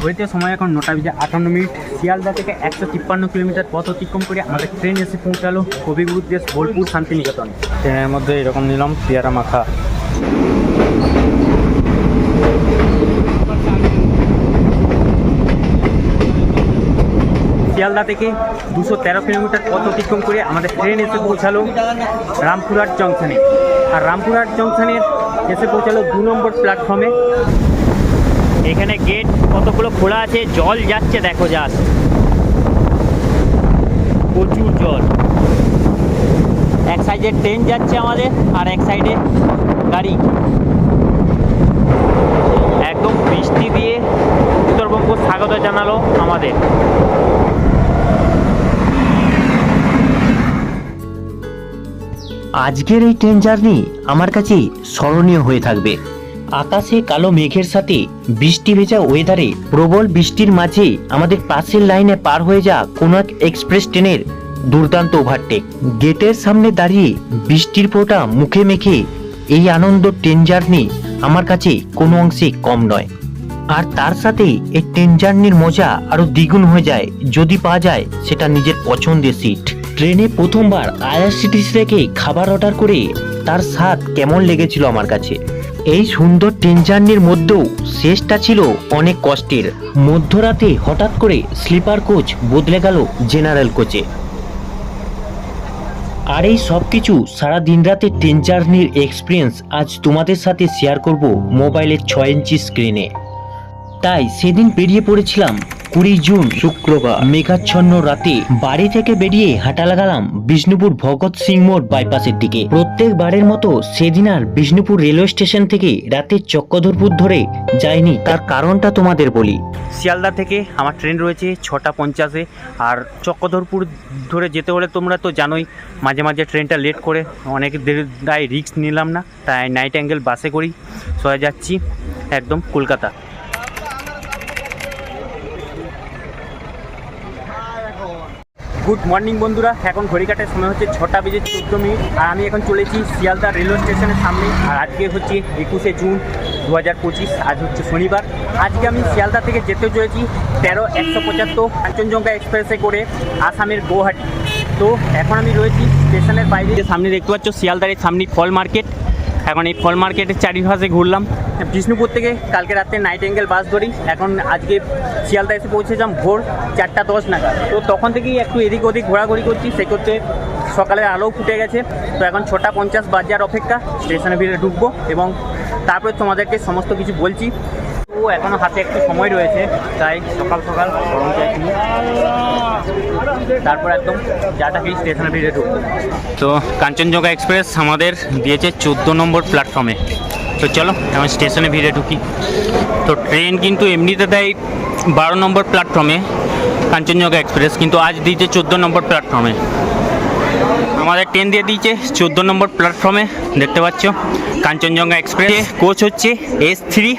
ঘড়িতে সময় এখন নটা বেজে আটান্ন মিনিট। শিয়ালদা থেকে একশো তিপ্পান্ন কিলোমিটার পথ অতিক্রম করে আমাদের ট্রেন এসে পৌঁছালো কবিগুরু দেশ বোলপুর শান্তিনিকেতন। ট্রেনের মধ্যে এরকম নিলাম, পেয়ারা মাখা। শিয়ালদা থেকে দুশো তেরো কিলোমিটার পথ অতিক্রম করে আমাদের ট্রেন এসে পৌঁছালো রামপুরহাট জংশনে। আর রামপুরহাট জংশনের এসে পৌঁছালো দু নম্বর প্ল্যাটফর্মে এখানে গেট কতগুলো খোলা আছে? জল যাচ্ছে, দেখো যাস প্রচুর জল। এক সাইডে ট্রেন যাচ্ছে আমাদের, আর এক সাইডে গাড়ি। একদম বৃষ্টি দিয়ে উত্তরবঙ্গ স্বাগত জানালো আমাদের। আজকের এই ট্রেন জার্নি আমার কাছে স্মরণীয় হয়ে থাকবে। আকাশে কালো মেঘের সাথে বৃষ্টি ভেজা ওয়েদারে প্রবল বৃষ্টির মাঝে আমাদের পাশের লাইনে পার হয়ে যা কোনো এক এক্সপ্রেস ট্রেনের দুর্দান্ত ওভারটেক। গেটের সামনে দাঁড়িয়ে বৃষ্টির ফোঁটা মুখে মেখে এই আনন্দ ট্রেন জার্নি আমার কাছে কোনো অংশে কম নয়। আর তার সাথে এই ট্রেন জার্নির মজা আরও দ্বিগুণ হয়ে যায়, যদি পাওয়া যায় সেটা নিজের পছন্দের সিট। ট্রেনে প্রথমবার আইআরসিটিসি থেকে খাবার অর্ডার করে তার স্বাদ কেমন লেগেছিল আমার কাছে। এই সুন্দর ট্রেন জার্নির মধ্যেও শেষটা ছিল অনেক কষ্টের। মধ্যরাতে হঠাৎ করে স্লিপার কোচ বদলে গেল জেনারেল কোচে। আর এই সব কিছু সারা দিন রাতে ট্রেন জার্নির এক্সপিরিয়েন্স আজ তোমাদের সাথে শেয়ার করব মোবাইলের ছয় ইঞ্চি স্ক্রিনে তাই সেদিন বেরিয়ে পড়েছিলাম কুড়ি জুন শুক্রবার মেঘাচ্ছন্ন রাতে বাড়ি থেকে বেরিয়ে হাঁটা লাগালাম বিষ্ণুপুর ভগৎ সিং মোড় বাইপাসের দিকে। প্রত্যেকবারের মতো সেদিন আর বিষ্ণুপুর রেলওয়ে স্টেশন থেকে রাতে চক্রধরপুর ধরে যাইনি। তার কারণটা তোমাদের বলি। শিয়ালদা থেকে আমার ট্রেন রয়েছে ছটা পঞ্চাশে আর চক্রধরপুর ধরে যেতে হলে তোমরা তো জানোই, মাঝে মাঝে ট্রেনটা লেট করে অনেক তাই রিস্ক নিলাম না, তাই নাইট অ্যাঙ্গেল বাসে করি। সয়ে যাচ্ছি একদম কলকাতা। গুড মর্নিং বন্ধুরা। এখন ঘড়িকাটার সময় হচ্ছে ছটা বেজে চোদ্দ মিনিট। আর আমি এখন চলেছি শিয়ালদা রেলওয়ে স্টেশনের সামনে। আর আজকে হচ্ছে একুশে জুন দু হাজার পঁচিশ, আজ হচ্ছে শনিবার। আজকে আমি শিয়ালদা থেকে যেতে চলেছি তেরো একশো পঁচাত্তর কাঞ্চনজঙ্ঘা এক্সপ্রেসে করে আসামের গৌহাটি। তো এখন আমি রয়েছি স্টেশনের বাইরে। সামনে দেখতে পাচ্ছ শিয়ালদার এই সামনে ফল মার্কেট। এখন এই ফল মার্কেটের চারিপাশে ঘুরলাম। বিষ্ণুপুর থেকে কালকে রাত্রে নাইট অ্যাঙ্গেল বাস ধরি এখন আজকে শিয়ালদা এসে পৌঁছেছিলাম ভোর চারটা দশ নাগাদ। তো তখন থেকেই একটু এদিক ওদিক ঘোরাঘুরি করছি সে করতে সকালের আলো ফুটে গেছে। তো এখন ছটা পঞ্চাশ বাজার অপেক্ষা, স্টেশনে ভিড়ে ঢুকবো এবং তারপরে তোমাদেরকে সমস্ত কিছু বলছি। এখনও হাতে একটু সময় রয়েছে, তাই সকাল সকাল গরম। তারপর একদম যাটা খেয়ে স্টেশনে ভিড়ে ঢুকবো। তো কাঞ্চনজঙ্ঘা এক্সপ্রেস আমাদের দিয়েছে চোদ্দ নম্বর প্ল্যাটফর্মে। তো চলো এখন স্টেশনে ভিড়ে ঢুকি। তো ট্রেন কিন্তু এমনিতে দেয় বারো নম্বর প্ল্যাটফর্মে কাঞ্চনজঙ্ঘা এক্সপ্রেস, কিন্তু আজ দিয়েছে চোদ্দ নম্বর প্ল্যাটফর্মে। আমাদের ট্রেন দিয়ে দিয়েছে, চোদ্দ নম্বর প্ল্যাটফর্মে দেখতে পাচ্ছ। কাঞ্চনজঙ্ঘা এক্সপ্রেস কোচ হচ্ছে এস থ্রি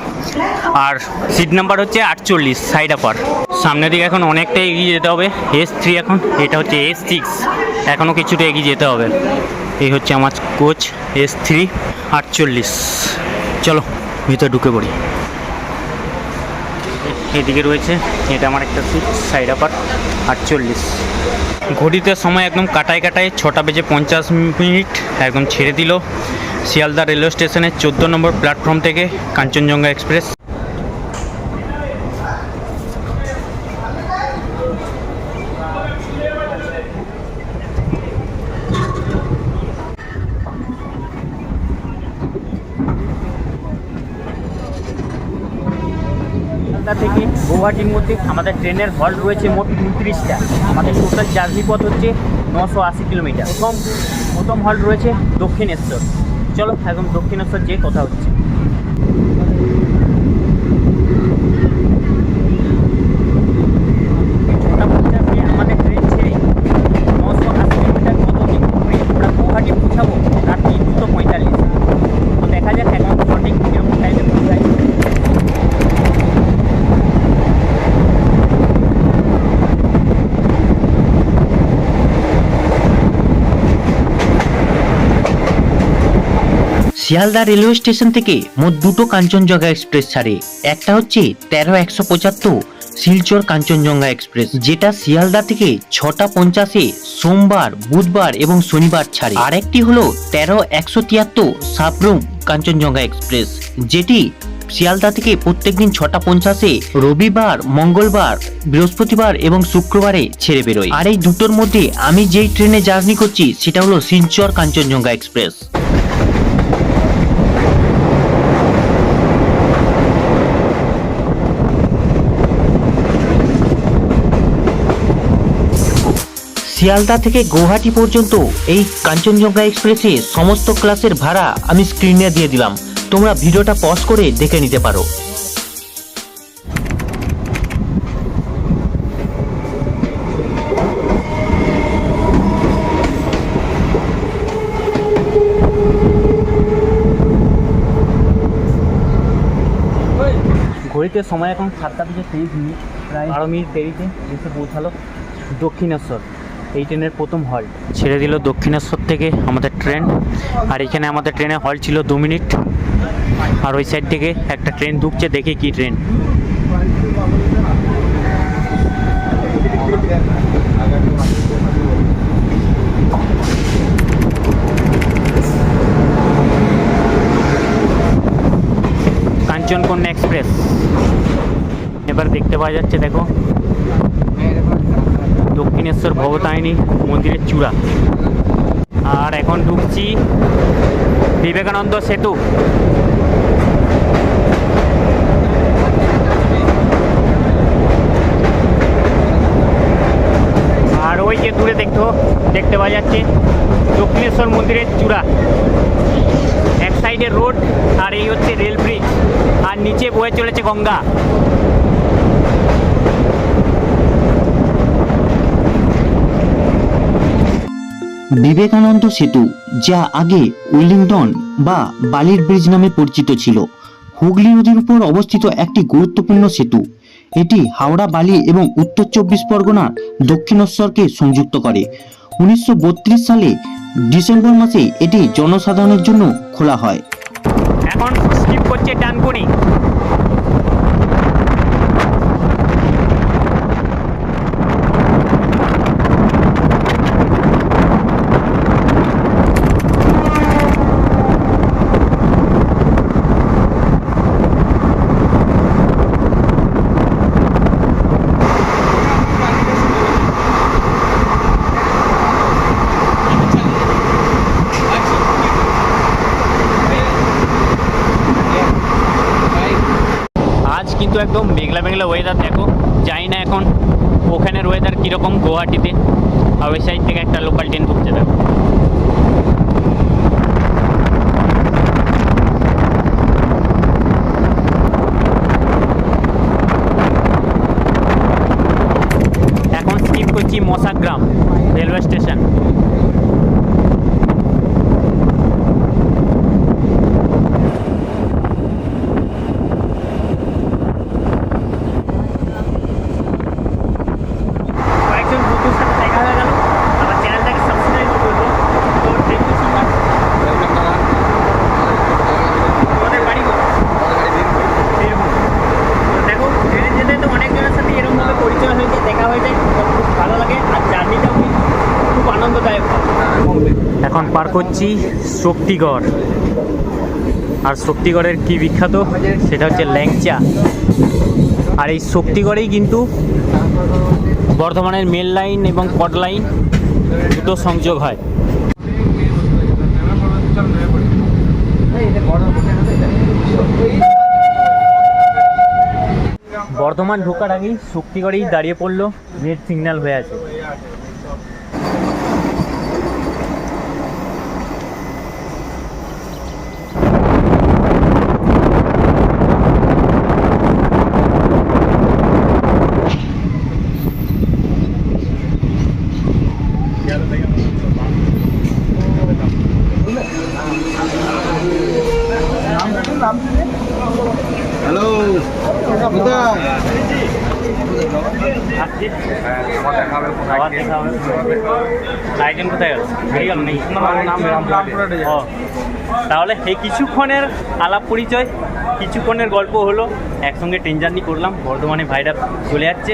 আর সিট নাম্বার হচ্ছে আটচল্লিশ সাইড আপার সামনের দিকে এখন অনেকটা এগিয়ে যেতে হবে এস থ্রি এখন, এটা হচ্ছে এস সিক্স এখনও কিছুটা এগিয়ে যেতে হবে। এই হচ্ছে আমার কোচ এস থ্রি আটচল্লিশ। চলো, ভিতরে ঢুকে পড়ি। এদিকে রয়েছে, এটা আমার একটা সিট সাইড আপার আটচল্লিশ। ঘড়িতে সময় একদম কাটায় কাটায় ছটা বেজে পঞ্চাশ মিনিট একদম ছেড়ে দিল। শিয়ালদা রেলওয়ে স্টেশনের চোদ্দ নম্বর প্ল্যাটফর্ম থেকে কাঞ্চনজঙ্ঘা এক্সপ্রেস শিয়ালদা থেকে মধ্যে আমাদের ট্রেনের হল্ট রয়েছে মোট উনত্রিশটা। আমাদের টোটাল জার্নি পথ হচ্ছে নশো আশি কিলোমিটার। প্রথম প্রথম হল্ট রয়েছে দক্ষিণেশ্বর। চলো একদম দক্ষিণেশ্বর যে কথা হচ্ছে ছটা পঞ্চাশে আমাদের ট্রেন ছেড়ে নশো আশি কিলোমিটার কত দিন ঘুরে আমরা গৌহাটি পৌঁছাবো রাত্রি দুটো পঁয়তাল্লিশ তো দেখা যাক এখন সঠিক কীরকম টাইমে পৌঁছায় শিয়ালদা রেলওয়ে স্টেশন থেকে মোট দুটো কাঞ্চনজঙ্ঘা এক্সপ্রেস ছাড়ে। একটা হচ্ছে তেরো একশো পঁচাত্তর শিলচর কাঞ্চনজঙ্ঘা এক্সপ্রেস, যেটা শিয়ালদা থেকে ছটা পঞ্চাশে সোমবার, বুধবার এবং শনিবার ছাড়ে। আরেকটি হলো তেরো একশো তিয়াত্তর সাবরুম কাঞ্চনজঙ্ঘা এক্সপ্রেস, যেটি শিয়ালদা থেকে প্রত্যেকদিন ছটা পঞ্চাশে রবিবার, মঙ্গলবার, বৃহস্পতিবার এবং শুক্রবারে ছেড়ে বেরোয়। আর এই দুটোর মধ্যে আমি যেই ট্রেনে জার্নি করছি, সেটা হলো শিলচর কাঞ্চনজঙ্ঘা এক্সপ্রেস। শিয়ালদা থেকে গৌহাটি পর্যন্ত এই কাঞ্চনজঙ্ঘা এক্সপ্রেসে সমস্ত ক্লাসের ভাড়া আমি স্ক্রিনে দিয়ে দিলাম। তোমরা ভিডিওটা পজ করে দেখে নিতে পারো। ঘড়িতে সময় এখন সাতটা থেকে তেইশ মিনিট। প্রায় বারো মিনিট দেরিতে এসে পৌঁছালো দক্ষিণেশ্বর। এই ট্রেনের প্রথম হল্ট ছেড়ে দিল দক্ষিণেশ্বর থেকে আমাদের ট্রেন আর এখানে আমাদের ট্রেনে হল্ট ছিল দু মিনিট। আর ওই সাইড থেকে একটা ট্রেন ঢুকছে, দেখে কি ট্রেন কাঞ্চনকন্যা এক্সপ্রেস। এবার দেখতে পাওয়া যাচ্ছে, দেখো। দক্ষিণেশ্বর ভবতারিণী মন্দিরের চূড়া। আর এখন ঢুকছি বিবেকানন্দ সেতু। আর ওই যে দূরে দেখতে দেখতে পাওয়া যাচ্ছে দক্ষিণেশ্বর মন্দিরের চূড়া। এক সাইডে রোড আর এই হচ্ছে রেল ব্রিজ। আর নিচে বয়ে চলেছে গঙ্গা। বিবেকানন্দ সেতু, যা আগে উইলিংটন বা বালির ব্রিজ নামে পরিচিত ছিল, হুগলি নদীর উপর অবস্থিত একটি গুরুত্বপূর্ণ সেতু। এটি হাওড়া, বালি এবং উত্তর চব্বিশ পরগনার দক্ষিণেশ্বরকে সংযুক্ত করে। উনিশশো বত্রিশ সালে ডিসেম্বর মাসে এটি জনসাধারণের জন্য খোলা হয়। এখন স্কিপ করছে ডানকুনি আজ কিন্তু একদম মেঘলা মেঘলা ওয়েদার দেখো। জানি না এখন ওখানের ওয়েদার কীরকম গুয়াহাটিতে। আর ওই সাইড থেকে একটা লোকাল ট্রেন ঢুকছে দেখো। এখন মশাগ্রাম রেলওয়ে স্টেশন কয়েকজন বন্ধুর সাথে দেখা হয়ে গেল আমার চ্যানেলটাকে সাবস্ক্রাইব করব তো থ্যাংক ইউ সো মাচ তোমাদের বাড়ি কোথায়? বীরভূম। তো দেখো ট্রেনে যেতে তো অনেকজনের সাথে এরকমভাবে পরিচয় হয়েছে দেখা হয়ে যায় তো খুব ভালো লাগে আর জার্নিটাও কিন্তু খুব আনন্দদায়ক এখন পার করছি শক্তিগড়। আর শক্তিগড়ের কি বিখ্যাত? সেটা হচ্ছে ল্যাংচা। আর এই শক্তিগড়েই কিন্তু বর্ধমানের মেল লাইন এবং কট লাইন দুটো সংযোগ হয়। বর্ধমান ঢোকার আগেই শক্তিগড়েই দাঁড়িয়ে পড়ল রেড সিগন্যাল হয়ে আছে। আসছি আমার দেখা হবে কোথায় আবার দেখা হবে। আরেকজন কোথায় গেল? বেরিয়ে গেল নেই রামপুরহাটে ও। তাহলে এই কিছুক্ষণের আলাপ পরিচয় কিছুক্ষণের গল্প হলো। একসঙ্গে ট্রেন জার্নি করলাম বর্ধমানে ভাইরা চলে যাচ্ছে।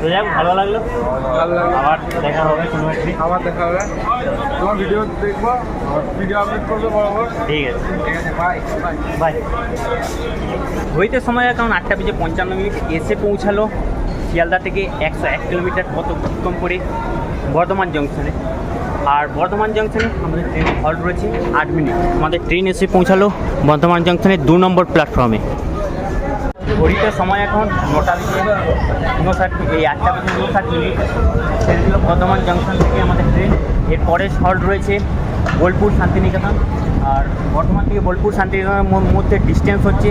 তো যাক ভালো লাগল। ভালো লাগল। আবার দেখা হবে কোনো একদিন আবার দেখা হবে। তোমার ভিডিও দেখব ভিডিও আপলোড করব বরাবর। ঠিক আছে। ঠিক আছে বাই বাই বাই হইতে সময় এখন আটটা বেজে পঞ্চান্ন মিনিট। এসে পৌঁছালো। শিয়ালদা থেকে একশো এক কিলোমিটার কত কম করে বর্ধমান জংশনে। আর বর্ধমান জংশনে আমাদের ট্রেন হল্ট রয়েছে আট মিনিট। আমাদের ট্রেন এসে পৌঁছালো বর্ধমান জংশনের দু নম্বর প্ল্যাটফর্মে ঘড়িতে সময় এখন নটা উনষাট এই আটটা বেজে উনষাট মিনিট। ছেড়েছিল বর্ধমান জংশন থেকে আমাদের ট্রেন এরপরে হল্ট রয়েছে বোলপুর শান্তিনিকেতন। আর বর্ধমান থেকে বোলপুর শান্তিনিকেতনের মধ্যে ডিস্টেন্স হচ্ছে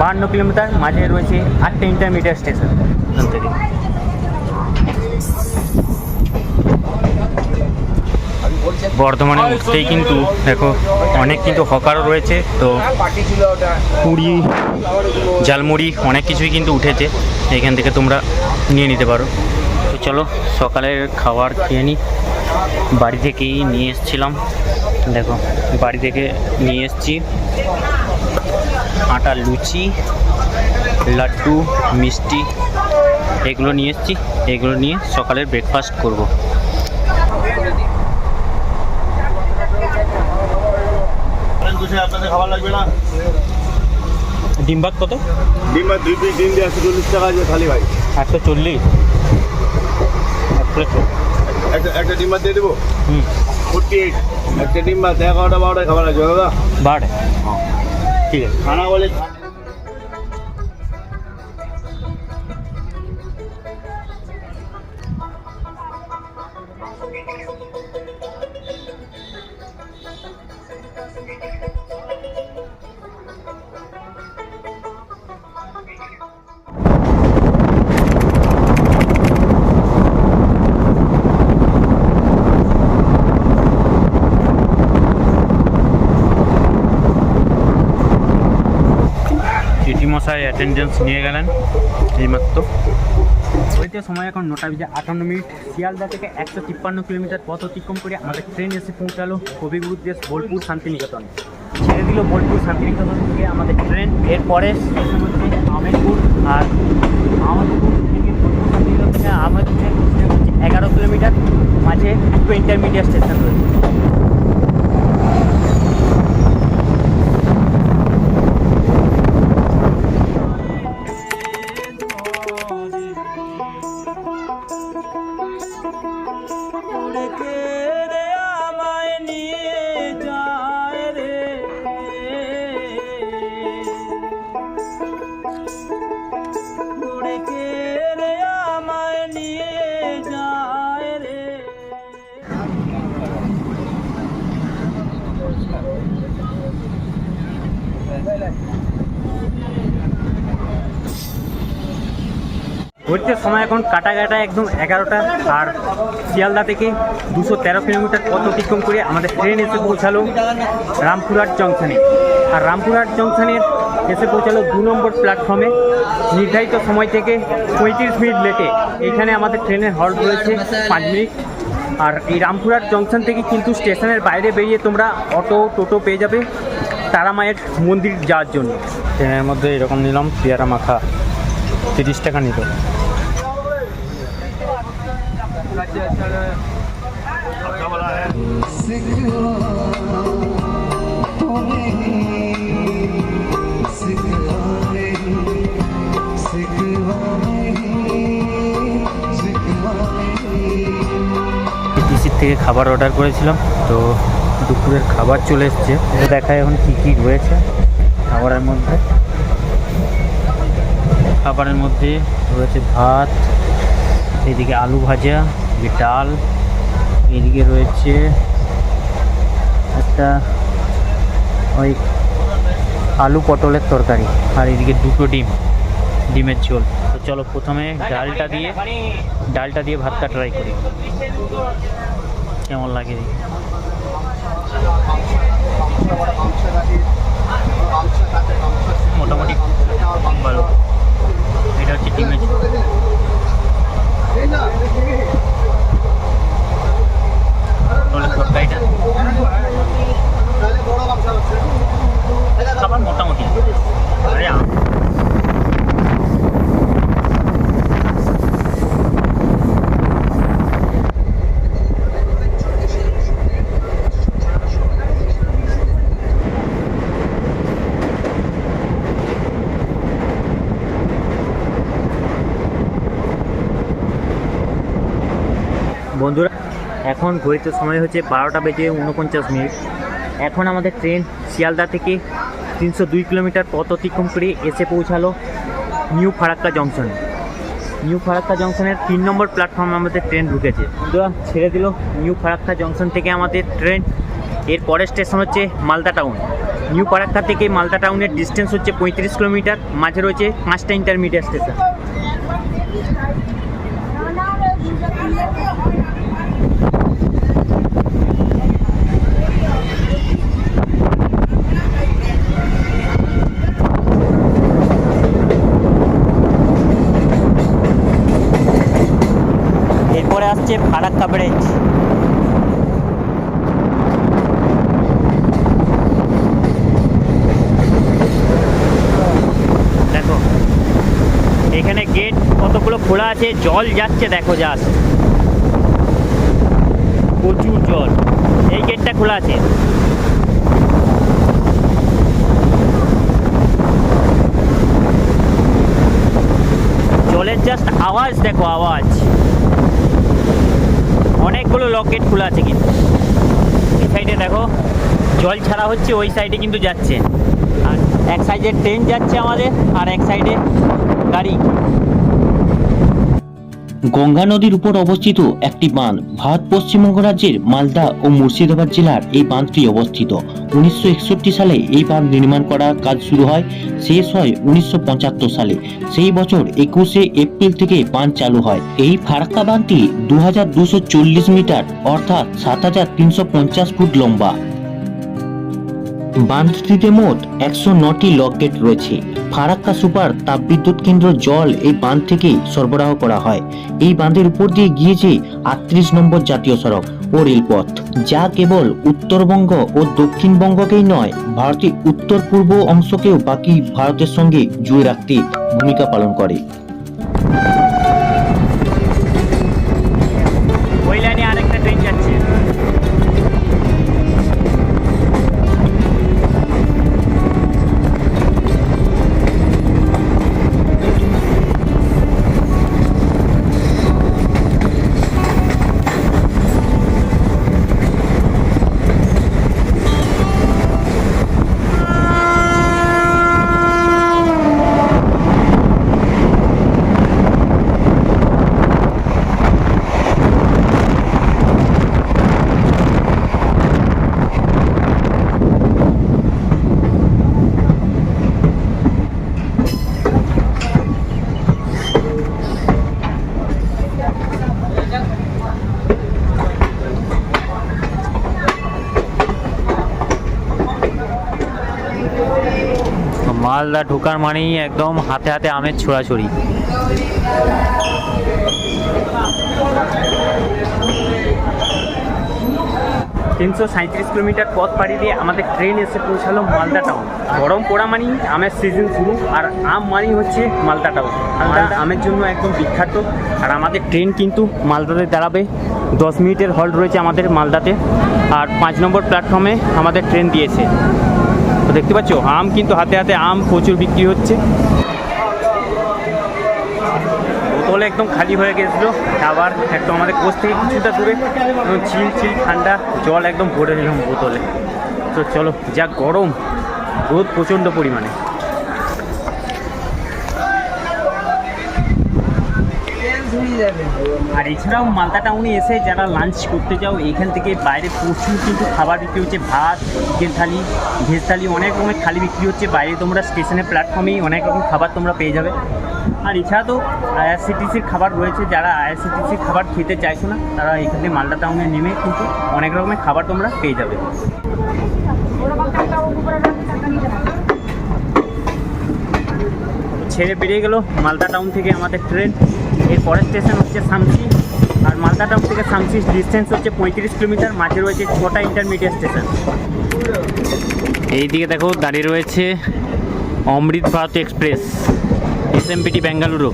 বাহান্ন কিলোমিটার মাঝে রয়েছে আটটা ইন্টারমিডিয়েট স্টেশন এখান থেকে বর্ধমানে উঠতেই কিন্তু দেখো, অনেক কিন্তু হকারও রয়েছে, তো পুরি, ঝালমুড়ি অনেক কিছুই কিন্তু উঠেছে, এখান থেকে তোমরা নিয়ে নিতে পারো। তো চলো, সকালের খাবার খেয়ে নিই বাড়ি থেকেই নিয়ে এসেছিলাম। দেখো, বাড়ি থেকে নিয়ে এসেছি। আটা লুচি লাড্ডু মিষ্টি এগুলো নিয়ে এসেছি। এগুলো নিয়ে সকালের ব্রেকফাস্ট করব। আপনাদের লাগবে না ডিম ভাত কত? ডিম আর দুই পিস ডিম দিয়ে একশো চল্লিশ টাকা আছে খালি ভাই। একশো চল্লিশ? একটা একটা ডিম ভাত দিয়ে দেবো? হুম। Forty eight. একটা ডিম ভাত এগারোটা বারোটায় খাবার আছে দাদা। বাড় ঠিক আছে। খানা বলে মশাই নিয়ে গেলেন, এইমাত্র। হইতে সময় এখন নটা বেজে আটান্ন মিনিট। শিয়ালদা থেকে একশো তিপ্পান্ন কিলোমিটার পথ অতিক্রম করে আমাদের ট্রেন এসে পৌঁছালো কবিগুরু দেশ বোলপুর শান্তিনিকেতন। ছেড়ে দিল বোলপুর শান্তিনিকেতন থেকে আমাদের ট্রেন। এরপরে হচ্ছে আহমেদপুর আর আহমেদপুর থেকে distance হচ্ছে এগারো কিলোমিটার। মাঝে দুটো ইন্টারমিডিয়েট স্টেশন রয়েছে। ঘুরতে সময় এখন কাটা কাটা একদম এগারোটা, আর শিয়ালদা থেকে দুশো তেরো কিলোমিটার পথ অতিক্রম করে আমাদের ট্রেন এসে পৌঁছালো রামপুরহাট জংশনে। আর রামপুরহাট জংশনের এসে পৌঁছালো দু নম্বর প্ল্যাটফর্মে নির্ধারিত সময় থেকে পঁয়ত্রিশ মিনিট লেটে এখানে আমাদের ট্রেনের হল্ট রয়েছে পাঁচ মিনিট। আর এই রামপুরহাট জংশন থেকে কিন্তু স্টেশনের বাইরে বেরিয়ে তোমরা অটো, টোটো পেয়ে যাবে। তারা মায়ের মন্দির যাওয়ার জন্য। ট্রেনের মধ্যে এরকম নিলাম, পেয়ারা মাখা, তিরিশ টাকা পিসির থেকে খাবার অর্ডার করেছিলাম, তো দুপুরের খাবার চলে এসছে। এটা দেখায় এখন কী কী রয়েছে খাবারের মধ্যে। খাবারের মধ্যে রয়েছে ভাত, এদিকে আলু ভাজা ডাল, এদিকে রয়েছে একটা ওই আলু পটলের তরকারি আর এদিকে দুটো ডিম, ডিমের ঝোল। তো চলো প্রথমে ডালটা দিয়ে ডালটা দিয়ে ভাতটা ট্রাই করি। কেমন লাগে দেখি। মোটামুটি ভালো এটা হচ্ছে টিমের অনেক সপ্তাহ এটা? এখন ঘড়িতে সময় হচ্ছে বারোটা বেজে উনপঞ্চাশ মিনিট। এখন আমাদের ট্রেন শিয়ালদা থেকে তিনশো দুই কিলোমিটার পথ অতিক্রম করে এসে পৌঁছালো new Farakka junction. New Farakka জংশনের তিন নম্বর প্ল্যাটফর্মে আমাদের ট্রেন ঢুকেছে। তো ছেড়ে দিল। নিউ ফারাক্কা জংশন থেকে আমাদের ট্রেন এর পরের স্টেশন হচ্ছে মালদা টাউন নিউ ফারাক্কা থেকে মালদা টাউনের ডিস্টেন্স হচ্ছে পঁয়ত্রিশ কিলোমিটার। মাঝে রয়েছে পাঁচটা ইন্টারমিডিয়েট স্টেশন আসছে ফারাক্কা ব্রিজ দেখো, এখানে গেট কতগুলো খোলা আছে, জল যাচ্ছে, দেখো জাস্ট প্রচুর জল, এই গেটটা খোলা আছে। জলের জাস্ট আওয়াজ, দেখো আওয়াজ। অনেকগুলো লকেট খোলা আছে কিন্তু। এই সাইডে দেখো, জল ছাড়া হচ্ছে ওই সাইডে কিন্তু যাচ্ছে। আর এক সাইডে ট্রেন যাচ্ছে আমাদের, আর এক সাইডে গাড়ি। গঙ্গা নদীর উপর অবস্থিত একটি বাঁধ ভারত পশ্চিমবঙ্গ রাজ্যের মালদা ও মুর্শিদাবাদ জেলার এই বাঁধটি অবস্থিত। উনিশশো একষট্টি সালে এই বাঁধ নির্মাণ করার কাজ শুরু হয়, শেষ হয় উনিশশো পঁচাত্তর সালে। সেই বছর একুশে এপ্রিল থেকে বাঁধ চালু হয়। এই ফারাক্কা বাঁধটি দু মিটার অর্থাৎ সাত হাজার তিনশো পঞ্চাশ ফুট লম্বা। বাঁধটিতে মোট একশো নটি লক গেট রয়েছে। ফারাক্কা সুপার তাপবিদ্যুৎ কেন্দ্র জল এই বাঁধ থেকেই সরবরাহ করা হয়। এই বাঁধের উপর দিয়ে গিয়েছে আটত্রিশ নম্বর জাতীয় সড়ক ও রেলপথ, যা কেবল উত্তরবঙ্গ ও দক্ষিণবঙ্গকেই নয়, ভারতের উত্তর পূর্ব অংশকেও বাকি ভারতের সঙ্গে জুড়ে রাখতে ভূমিকা পালন করে। মালদা ঢোকার মানেই একদম হাতে হাতে আমের ছোড়াছড়ি। তিনশো সাঁত্রিশ কিলোমিটার পথ পাড়ি দিয়ে আমাদের ট্রেন এসে পৌঁছালো মালদা টাউন গরম পোড়া মানেই আমের সিজন শুরু, আর আম মানেই হচ্ছে মালদা টাউন মালদা আমের জন্য একদম বিখ্যাত, আর আমাদের ট্রেন কিন্তু মালদাতে দাঁড়াবে। দশ মিনিটের হল্ট রয়েছে আমাদের মালদাতে, আর পাঁচ নম্বর প্ল্যাটফর্মে আমাদের ট্রেন দিয়েছে। তো দেখতে পাচ্ছ, আম কিন্তু হাতে হাতে আম প্রচুর বিক্রি হচ্ছে। বোতল একদম খালি হয়ে গেছিল আবার একদম আমাদের কোচ থেকে কিছুটা দূরে চিল চিল ঠান্ডা, জল একদম ভরে নিলাম বোতলে। তো চলো, যা গরম, রোদ প্রচণ্ড পরিমাণে। আর এছাড়াও মালদা টাউনে এসে যারা লাঞ্চ করতে যাও, এখান থেকে বাইরে প্রচুর কিন্তু খাবার বিক্রি হচ্ছে। ভাত চিকেন থালি, ভেজ থালি, অনেক রকমের থালি বিক্রি হচ্ছে। বাইরে তোমরা স্টেশনের প্ল্যাটফর্মেই অনেক রকম খাবার তোমরা পেয়ে যাবে। আর এছাড়া তো আইআরসিটিসির খাবার রয়েছে। যারা আইআরসিটিসির খাবার খেতে চাইছো না, তারা এখানে মালদা টাউনে নেমে কিন্তু অনেক রকমের খাবার তোমরা পেয়ে যাবে। ছেড়ে বেরিয়ে গেল মালদা টাউন থেকে আমাদের ট্রেন এর পরের স্টেশন হচ্ছে সামসি আর মালদা টাউন থেকে সামসির ডিস্টেন্স হচ্ছে পঁয়ত্রিশ কিলোমিটার, মাঝে রয়েছে ছটা ইন্টারমিডিয়েট স্টেশন এইদিকে দেখো দাঁড়িয়ে রয়েছে অমৃত ভারত এক্সপ্রেস এসএমপিটি বেঙ্গালুরু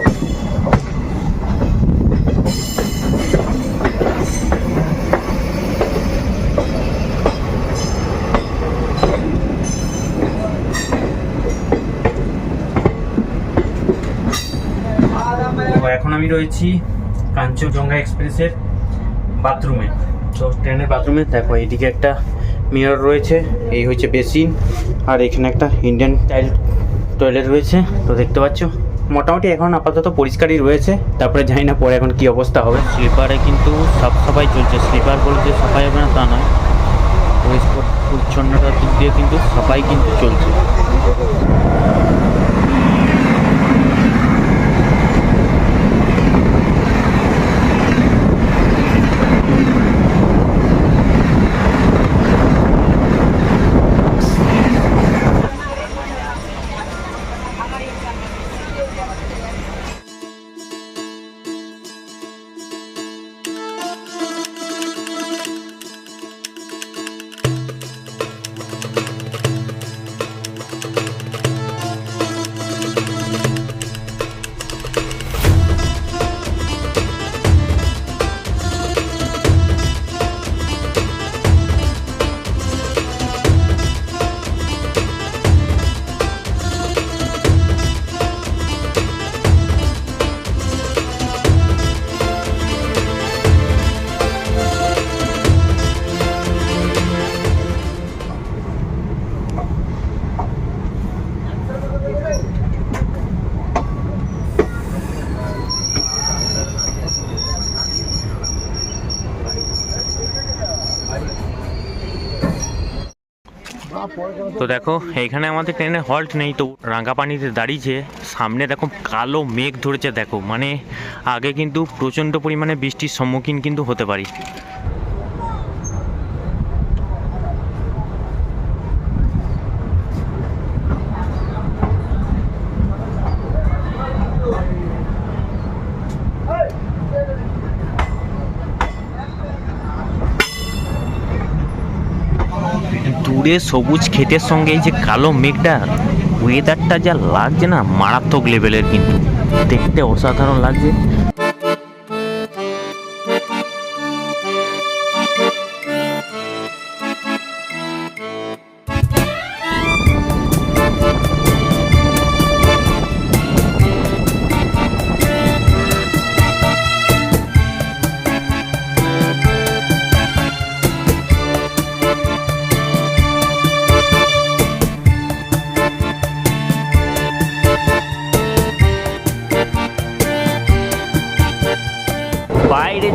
এখন আমি রয়েছি কাঞ্চনজঙ্ঘা এক্সপ্রেসের বাথরুমে। তো ট্রেনের বাথরুমে, দেখো, এইদিকে একটা মিরর রয়েছে, এই হচ্ছে বেসিন, আর এখানে একটা ইন্ডিয়ান টাইল টয়লেট রয়েছে, তো দেখতে পাচ্ছ। মোটামুটি এখন আপাতত পরিষ্কারই রয়েছে, তারপরে জানি না পরে এখন কি অবস্থা হবে। স্লিপারে কিন্তু সাফ সাফাই চলছে, স্লিপার বলে যে সাফাই হবে না তা নয়। পরিষ্কার পরিচ্ছন্নতার দিক দিয়ে কিন্তু সাফাই কিন্তু চলছে। তো দেখো এইখানে আমাদের ট্রেনে হল্ট নেই, তো রাঙ্গাপানিতে দাঁড়িয়েছে। সামনে দেখো, কালো মেঘ ধরেছে, দেখো। মানে আগে কিন্তু প্রচণ্ড পরিমাণে বৃষ্টির সম্মুখীন কিন্তু হতে পারি। দূরে সবুজ ক্ষেতের সঙ্গে এই যে কালো মেঘটা ওয়েদারটা যা লাগছে না, মারাত্মক লেভেলের কিন্তু। দেখতে অসাধারণ লাগছে।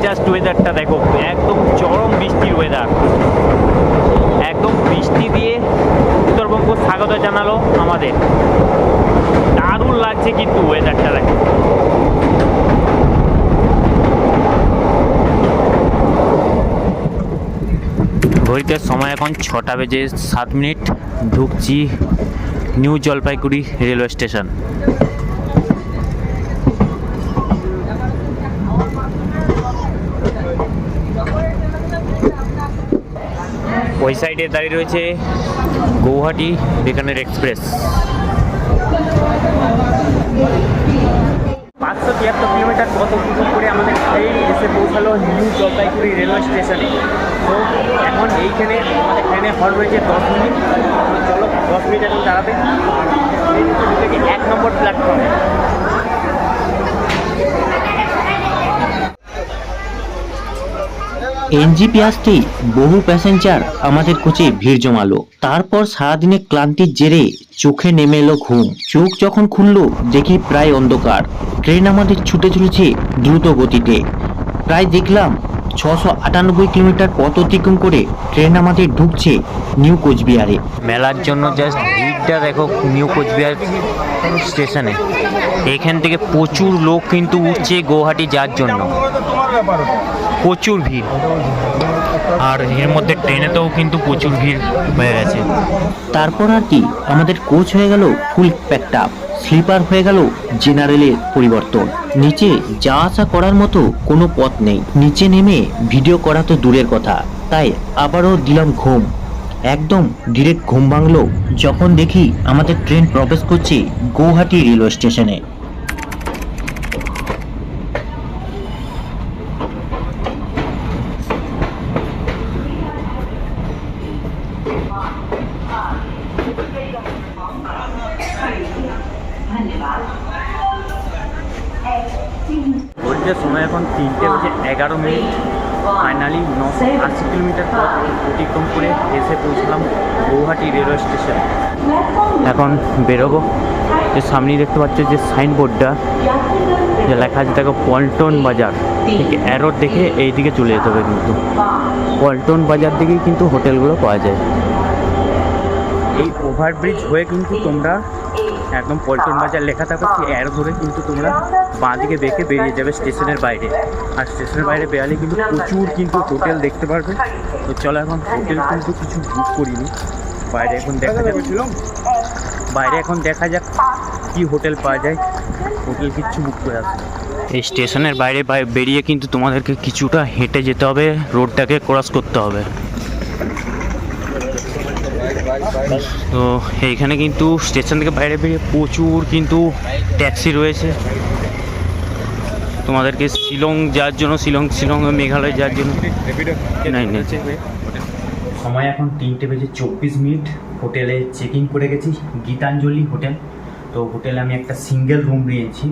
জাস্ট ওয়েদারটা দেখো, একদম চরম বৃষ্টির ওয়েদার একদম বৃষ্টি দিয়ে উত্তরবঙ্গ স্বাগত জানালো আমাদের। দারুণ লাগছে কিন্তু ওয়েদারটা দেখো। ঘড়িতে সময় এখন ছটা বেজে সাত মিনিট, ঢুকছি নিউ জলপাইগুড়ি রেলওয়ে স্টেশন। ওই সাইডে দাঁড়িয়ে রয়েছে গৌহাটি বিকানের এক্সপ্রেস। পাঁচশো তিয়াত্তর কিলোমিটার কত কিছু করে আমাদের ট্রেন এসে পৌঁছালো নিউ জলপাইগুড়ি রেলওয়ে স্টেশনে। তো এখন এইখানে আমাদের ট্রেনে হল রয়েছে দশ মিনিট। চলো দশ মিনিট এখন দাঁড়াবে। এক নম্বর প্ল্যাটফর্মে এনজিপি আসতেই বহু প্যাসেঞ্জার আমাদের কোচে ভিড় জমালো। তারপর সারাদিনে ক্লান্তির জেরে চোখে নেমে এলো ঘুম। চোখ যখন খুললো, দেখি প্রায় অন্ধকার। ট্রেন আমাদের ছুটে চলেছে দ্রুত গতিতে। প্রায় দেখলাম ছশো আটানব্বই কিলোমিটার পথ অতিক্রম করে ট্রেন আমাদের ঢুকছে নিউ কোচবিহারে। মেলার জন্য জাস্ট ভিড়টা দেখো নিউ কোচবিহার স্টেশনে। এখান থেকে প্রচুর লোক কিন্তু উঠছে গৌহাটি যাওয়ার জন্য। প্রচুর ভিড়। আর এর মধ্যে ট্রেনেতেও কিন্তু প্রচুর ভিড় হয়ে গেছে। তারপর আর কি, আমাদের কোচ হয়ে গেল ফুল প্যাকড আপ স্লিপার হয়ে গেল জেনারেলের পরিবর্তন। নিচে যা আসা করার মতো কোনো পথ নেই। নিচে নেমে ভিডিও করা তো দূরের কথা। তাই আবারও দিলাম ঘুম। একদম ডিরেক্ট ঘুম ভাঙলো। যখন দেখি আমাদের ট্রেন প্রবেশ করছে গৌহাটি রেলওয়ে স্টেশনে ঘড়িতে সময় এখন তিনটে বেজে এগারো মিনিট ফাইনালি নশো আশি কিলোমিটার পথ অতিক্রম করে এসে পৌঁছলাম গৌহাটি রেলওয়ে স্টেশনে এখন বেরোবো। যে সামনেই দেখতে পাচ্ছ যে সাইনবোর্ডটা যে লেখা আছে দেখো পল্টন বাজার। ঠিক অ্যারোর দেখে এই দিকে চলে যেতে হবে কিন্তু। পল্টন বাজার দিকেই কিন্তু হোটেলগুলো পাওয়া যায়। এই ওভারব্রিজ হয়ে কিন্তু তোমরা একদম পল্টন বাজার লেখা থাকো সেই অ্যারো ধরে কিন্তু তোমরা বাঁ দিকে বেঁকে বেরিয়ে যাবে স্টেশনের বাইরে। আর স্টেশনের বাইরে বেরালে কিন্তু প্রচুর কিন্তু হোটেল দেখতে পারবে। তো চলো এখন হোটেল কিন্তু কিছু বুক করিনি। বাইরে এখন দেখা যাবে। বাইরে এখন দেখা যাক কি হোটেল পাওয়া যায়। হোটেল কিচ্ছু বুক করে আসবে। এই স্টেশনের বাইরে বেরিয়ে কিন্তু তোমাদেরকে কিছুটা হেঁটে যেতে হবে রোডটাকে ক্রস করতে হবে। তো এইখানে কিন্তু স্টেশন থেকে বাইরে বেরিয়ে প্রচুর কিন্তু ট্যাক্সি রয়েছে। তোমাদেরকে শিলং যাওয়ার জন্য শিলং শিলং মেঘালয় যাওয়ার জন্য সময় এখন তিনটে বেজে চব্বিশ মিনিট। হোটেলে চেক করে গেছি, গীতাঞ্জলি হোটেল। তো হোটেলে আমি একটা সিঙ্গেল রুম নিয়েছি।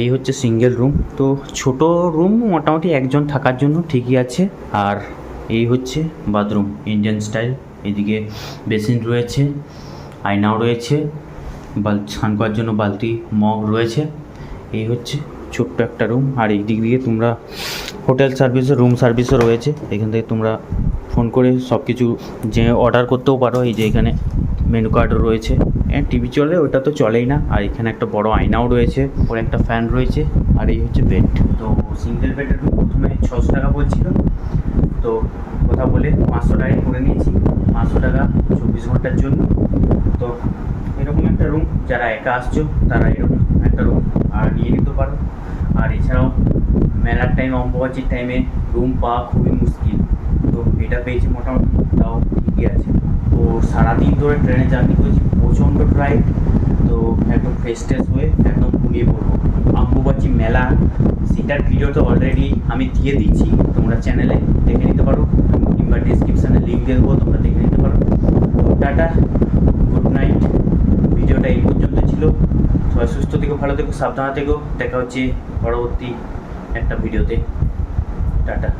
এই হচ্ছে সিঙ্গেল রুম তো ছোট রুম মোটামুটি একজন থাকার জন্য ঠিকই আছে। আর এই হচ্ছে বাথরুম ইন্ডিয়ান স্টাইল এদিকে বেসিন রয়েছে, আয়নাও রয়েছে, বাল, স্নান করার জন্য বালতি, মগ রয়েছে। এই হচ্ছে ছোট্ট একটা রুম আর এই দিক দিয়ে তোমরা হোটেল সার্ভিসও রুম সার্ভিসও রয়েছে। এখান থেকে তোমরা ফোন করে সব কিছু যে অর্ডার করতেও পারো, এই যে এখানে মেনু কার্ডও রয়েছে। টিভি চলে, ওটা তো চলেই না। আর এখানে একটা বড় আয়নাও রয়েছে ওর একটা ফ্যান রয়েছে, আর এই হচ্ছে বেড তো সিঙ্গেল বেডের রুম প্রথমে ছশো টাকা বলছিল। তো কথা বলে পাঁচশো টাকায় করে নিয়েছি। পাঁচশো টাকা চব্বিশ ঘণ্টার জন্য। তো এরকম একটা রুম যারা একা আসছো, তারা এরকম একটা রুম আর নিয়ে নিতে পারো। আর এছাড়াও মেলার টাইম অম্বুবাচির টাইমে রুম পাওয়া খুবই এটা পেয়েছি মোটামুটি, তাও ঠিকই আছে। তো সারাদিন ধরে ট্রেনে জার্নি করেছি প্রচণ্ড ড্রাইভ তো একদম ফ্রেশ ট্রেশ হয়ে একদম ঘুমিয়ে পড়ব। আম্বুবাচি মেলা, সেটার ভিডিও তো অলরেডি আমি দিয়ে দিচ্ছি, তোমরা চ্যানেলে দেখে নিতে পারো, কিংবা ডিসক্রিপশানে লিঙ্ক দিয়ে দেবো, তোমরা দেখে নিতে পারো। টাটা গুড নাইট ভিডিওটা এই পর্যন্ত ছিল। সবাই সুস্থ থেকো, ভালো থেকো, সাবধানে থেকো। দেখা হচ্ছে পরবর্তী একটা ভিডিওতে টাটা।